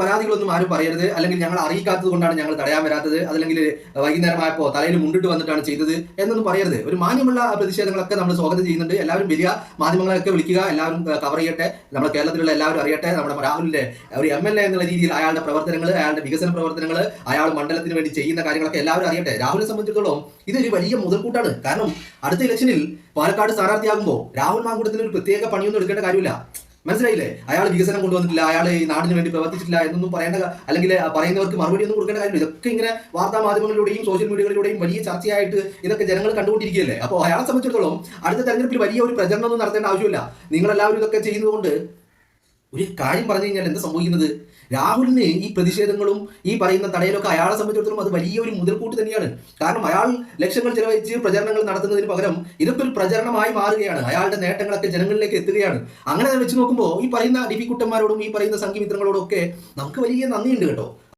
പരാതികളൊന്നും ആരും പറയരുത്. അല്ലെങ്കിൽ ഞങ്ങൾ അറിയിക്കാത്തത് കൊണ്ടാണ് ഞങ്ങൾ തടയാൻ വരാത്തത്. അതല്ലെങ്കിൽ വൈകുന്നേരമായപ്പോൾ തലയിൽ മുണ്ടിട്ട് വന്നിട്ടാണ് ചെയ്തത് എന്നൊന്നും പറയരുത്. ഒരു മാന്യമുള്ള പ്രതിഷേധങ്ങളൊക്കെ നമ്മൾ സ്വാഗതം ചെയ്യുന്നുണ്ട്. എല്ലാവരും വലിയ മാധ്യമങ്ങളെയൊക്കെ വിളിക്കുക. എല്ലാവരും കവർ ചെയ്യട്ടെ. നമ്മുടെ കേരളത്തിലുള്ള എല്ലാവരും അറിയട്ടെ. നമ്മുടെ രാഹുലിന്റെ ഒരു എം എൽ എ എന്നുള്ള രീതിയിൽ അയാളുടെ പ്രവർത്തനങ്ങൾ അയാളുടെ വികസന പ്രവർത്തനങ്ങൾ അയാൾ മണ്ഡലത്തിന് വേണ്ടി ചെയ്യുന്ന കാര്യങ്ങളൊക്കെ എല്ലാവരും അറിയട്ടെ. രാഹുലിനെ സംബന്ധിച്ചിടത്തോളം ഇതൊരു വലിയ മുതൽക്കൂട്ടാണ്. കാരണം അടുത്ത ഇലക്ഷനിൽ പാലക്കാട് സ്ഥാനാർത്ഥിയാകുമ്പോൾ രാഹുൽ മാങ്കൂട്ടത്തിന് ഒരു പ്രത്യേക പണിയൊന്നും എടുക്കേണ്ട കാര്യമില്ല. മനസ്സിലായില്ലേ? അയാൾ വികസനം കൊണ്ടുവന്നിട്ടില്ല അയാൾ ഈ നാടിന് വേണ്ടി പ്രവർത്തിച്ചിട്ടില്ല എന്നൊന്നും പറയേണ്ട അല്ലെങ്കിൽ പറയുന്നവർക്ക് മറുപടി ഒന്നും കൊടുക്കേണ്ട കാര്യമില്ല. ഇതൊക്കെ ഇങ്ങനെ വാർത്താ മാധ്യമങ്ങളിലൂടെയും സോഷ്യൽ മീഡിയകളിലൂടെയും വലിയ ചർച്ചയായിട്ട് ഇതൊക്കെ ജനങ്ങൾ കണ്ടുകൊണ്ടിരിക്കുകയല്ലേ? അപ്പോൾ അയാളെ സംബന്ധിച്ചിടത്തോളം അടുത്ത തെരഞ്ഞെടുപ്പിൽ വലിയ ഒരു പ്രചരണമൊന്നും നടത്തേണ്ട ആവശ്യമില്ല. നിങ്ങളെല്ലാവരും ഇതൊക്കെ ചെയ്യുന്നതുകൊണ്ട് ഒരു കാര്യം പറഞ്ഞു കഴിഞ്ഞാൽ എന്താ സംഭവിക്കുന്നത്? രാഹുലിന് ഈ പ്രതിഷേധങ്ങളും ഈ പറയുന്ന തടയലൊക്കെ അയാളെ സംബന്ധിച്ചിടത്തോളം അത് വലിയ ഒരു മുതൽക്കൂട്ട് തന്നെയാണ്. കാരണം അയാൾ ലക്ഷങ്ങൾ ചെലവഴിച്ച് പ്രചരണങ്ങൾ നടത്തുന്നതിന് പകരം ഇതൊക്കെ ഒരു പ്രചരണമായി മാറുകയാണ്. അയാളുടെ നേട്ടങ്ങളൊക്കെ ജനങ്ങളിലേക്ക് എത്തുകയാണ്. അങ്ങനെ വെച്ച് നോക്കുമ്പോൾ ഈ പറയുന്ന ഡിഫി കുട്ടന്മാരോടും ഈ പറയുന്ന സംഘമിത്രങ്ങളോടും ഒക്കെ നമുക്ക് വലിയ നന്ദിയുണ്ട് കേട്ടോ.